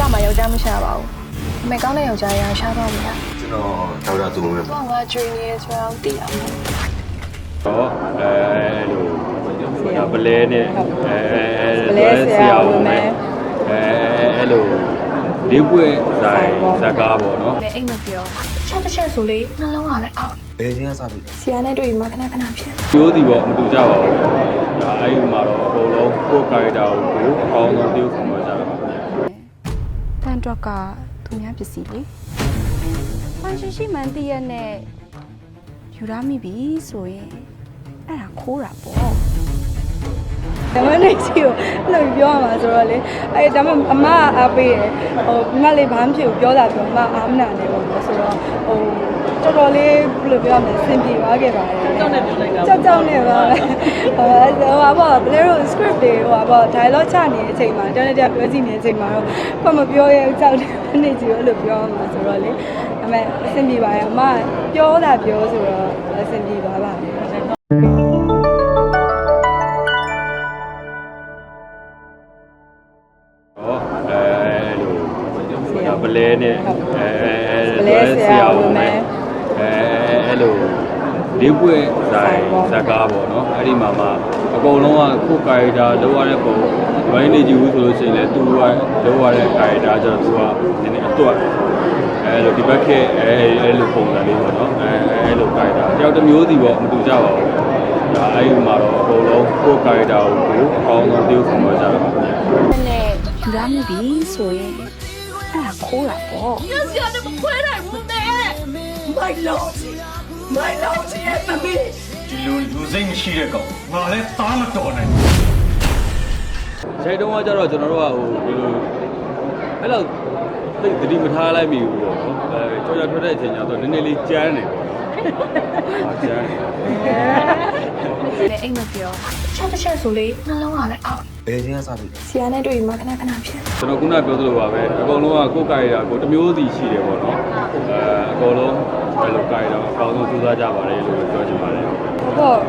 ကမှယောက်ျားမရှာပါဘူးအမေကောင်းတဲ့ယောက်ျားရရှားတော့မလားကျွန်တော်ဒေါက်တာသူပဲသူကငါကျွေးနေဆိုတော့သိအောင်တော့အဲလိုဒါပလဲနဲ့အဲအဲပလဲဆရာဝင်မယ်အဲအဲလိုလေးပွဲဆိုင်ဇာကားပေါ့နော်လည်းအိမ်မပြောချက်တစ်ချက်ဆိုလေနှလုံးကလည်းအောက်ဘယ်ချင်းကစပြီဆရာနဲ့တွေ့ပြီးမှခဏခဏဖြစ်ကျိုးစီပေါ့မတူကြပါဘူးဒါအဲ့ဒီမှာတော့အကုန်လုံးကိုယ်ကာရီတာကိုအကောင်းဆုံးပြုဆောင်ကြတာပါ တန်တော့ကသူများပစ္စည်းလေဖန်ရှင်ရှိမှန်တည့်ရက်နဲ့ယူရမိပြီဆိုရင်အဲ့ဒါခိုးတာပေါ့ ဓမ္မနဲ့ချီကိုအဲ့လိုပြောရမှာဆိုတော့လေအဲ့ဒါမှအမကအားပေးတယ်ဟိုဒီမလေးဘာမှမဖြစ်ဘူးပြောတာပြောအမအားမနာနဲ့ပေါ့နော်ဆိုတော့ဟိုတော်တော်လေးဘယ်လိုပြောရမလဲစင်ပြေသွားခဲ့ပါတယ်ကြောက်နဲ့ပြောလိုက်တာကြောက်ကြောက်နဲ့ပါဟိုဟိုဟာပေါ့ဘယ်လို script တွေဟိုဟာပေါ့ dialogue ချနေတဲ့အချိန်မှာတန်းတန်းပြောကြည့်နေတဲ့အချိန်မှာတော့ဘာမပြောရဲဘူးကြောက်တယ်နေကြည့်လို့ပြောရမှာဆိုတော့လေအမေအဆင်ပြေပါတယ်အမပြောတာပြောဆိုတော့အဆင်ပြေပါပါ ပလဲနဲ့အဲအဲပလဲဆရာဝင်မယ်အဲအဲလိုလေးပွဲဆိုင်ဇာကားပေါ့နော်အဲ့ဒီမှာမှအကုန်လုံးကကိုယ်ကာရီတာလောက်ရတဲ့ပုံဘိုင်းနေကြည့်ဘူးဆိုလို့ရှိရင်လည်းသူကလောက်ရတဲ့ကာရီတာကျတော့သူကနည်းနည်းအတွတ်အဲလိုဒီဘက်ခေတ်အဲအဲလိုပုံစံလေးပေါ့နော်အဲအဲလိုကာရီတာတယောက်တစ်မျိုးစီပေါ့မတူကြပါဘူးဒါအဲ့ဒီမှာတော့အကုန်လုံးကိုယ်ကာရီတာကိုအကောင်းဆုံးပြုဆောင်ကြတာပါနဲ့ယူရမိပြီဆိုရင် အဲ့ဒါခိုးတာပေါ့ဒီလိုလူစိတ်မရှိတဲ့ကောင်ငါလည်းသားမတော်နိုင်ဆိုင်တုံးကကြတော့ကျွန်တော်တို့ကဟိုဒီလိုအဲ့လောက်သိသတိမထားလိုက်မိဘူးပေါ့နော်အဲကြော်ရထွက်တဲ့အချိန်ကျတော့နည်းနည်းလေးကြမ်းနေပေါ့ဟာကြမ်းနေလည်းအိမ်မပြောချက်တစ်ချက်ဆိုလေနှလုံးကလည်းအောက် ဘယ်ချင်းကစပြီဆရာနဲ့တွေ့ပြီးမှခဏခဏဖြစ်ကျွန်တော်ခုနပြောသလိုပါပဲအကုန်လုံးကကိုယ်ကာရီတာကိုတစ်မျိုးစီရှိတယ်ပေါ့နော်အဲအကုန်လုံးဘယ်လိုကာရီတာအကောင်းဆုံးစူးစမ်းကြပါလေလို့ပြောချင်ပါတယ်ဟုတ်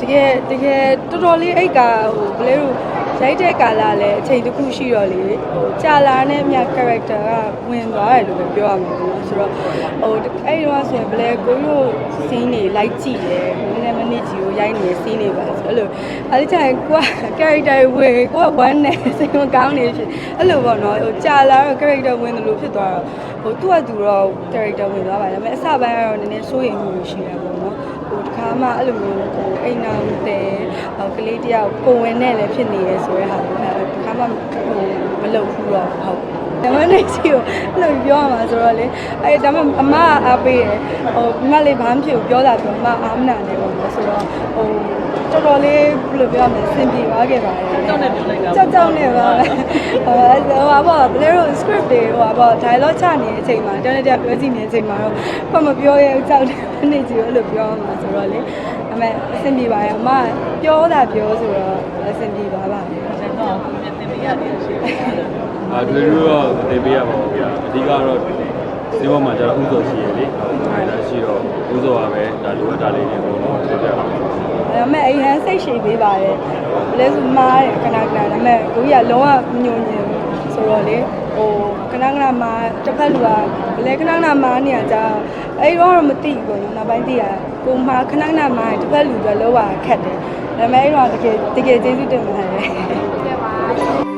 တကယ်တကယ်တော်တော်လေးအိတ်ကဟိုဘလဲလို့ရိုက်တဲ့ကာလလည်းအချိန်တစ်ခုရှိတော့လေဟိုကြာလာတဲ့မြတ် character ကဝင်သွားတယ်လို့ပဲပြောရမှာပေါ့နော်ဆိုတော့ဟိုအဲ့ဒီတော့ဆိုရင်ဘလဲကိုရို့ scene တွေလိုက်ကြည့်တယ်နည်းနည်းမန စ်ကြီးကိုရိုက်နေတဲ့ scene တွေပါဆိုအဲ့လိုအဲ့ဒီကျရင်ကိုက character ဝင်ကိုကဝမ်းနေစိတ်မကောင်းနေဖြစ်အဲ့လိုပေါ့နော်ဟိုကြာလာတော့ character ဝင်တယ်လို့ဖြစ်သွားတော့ဟိုသူ့အတူတော့ character ဝင်သွားပါတယ်ဒါပေမဲ့အစပိုင်းကတော့နည်းနည်းစိုးရိမ်မှုရှိတယ်ပေါ့နော်ဟိုတခါမှအဲ့လိုမျိုးဟိုအိမ်နာတဲ့ဟိုကလေးတယောက်ကိုဝင်နဲ့လည်းဖြစ်နေရဲဆိုတဲ့ဟာကိုအဲ့တခါမှဟိုမလုပ်ဘူးတော့ဟုတ်ဓမ္မနဲ့ချီကိုအဲ့လိုပြောရမှာဆိုတော့လေအဲ့ဒါမှအမကအားပေးတယ်ဟိုဒီမလေးဘာမှမဖြစ်ဘူးပြောတာပြောအမအားမနာနဲ့ပေါ့နော်ဆိုတော့ဟို တော်တော်လေးဘယ်လိုပြောရမလဲစင်ပြေသွားခဲ့ပါတယ်ကြောက်နဲ့ပြောလိုက်တာကြောက်ကြောက်နဲ့ပါဟိုဟိုဟာပေါ့ဘယ်လို script တွေဟိုဟာပေါ့ dialogue ချနေတဲ့အချိန်မှာတန်းတန်းပြောကြည့်နေတဲ့အချိန်မှာတော့ဘာမပြောရဲဘူးကြောက်တယ်နေကြည့်လို့ပြောရမှာဆိုတော့လေအမေအဆင်ပြေပါတယ်အမပြောတာပြောဆိုတော့အဆင်ပြေပါပါတယ်အာတွေ့ရ တော့သိပေးရပါဘူးဗျာအဓိကတော့ဒီဘက်မှာကျတော့ဥစ္စာရှိရလေခိုင်လာရှိတော့ဥစ္စာပါပဲဒါလိုအပ်တာလေးတွေအကုန်လုံးပြောပြပါမယ်ဒါပေမဲ့အိမ်ဟန်စိတ်ရှိပေးပါတယ်ဘယ်လဲဆိုမားတယ်ခဏခဏဒါပေမဲ့ကိုကြီးကလုံးဝမညွန်ညင်ဘူးဆိုတော့လေဟိုခဏခဏမားတစ်ဖက်လူကဘယ်လဲခဏခဏမားနေရကြအဲ့တော့တော့မသိဘူးပေါ့နော်နောက်ပိုင်းသိရကိုမားခဏခဏမားတစ်ဖက်လူကလောကခက်တယ်ဒါပေမဲ့အဲ့တော့တကယ်တကယ်ကျေးဇူးတင်ပါတယ်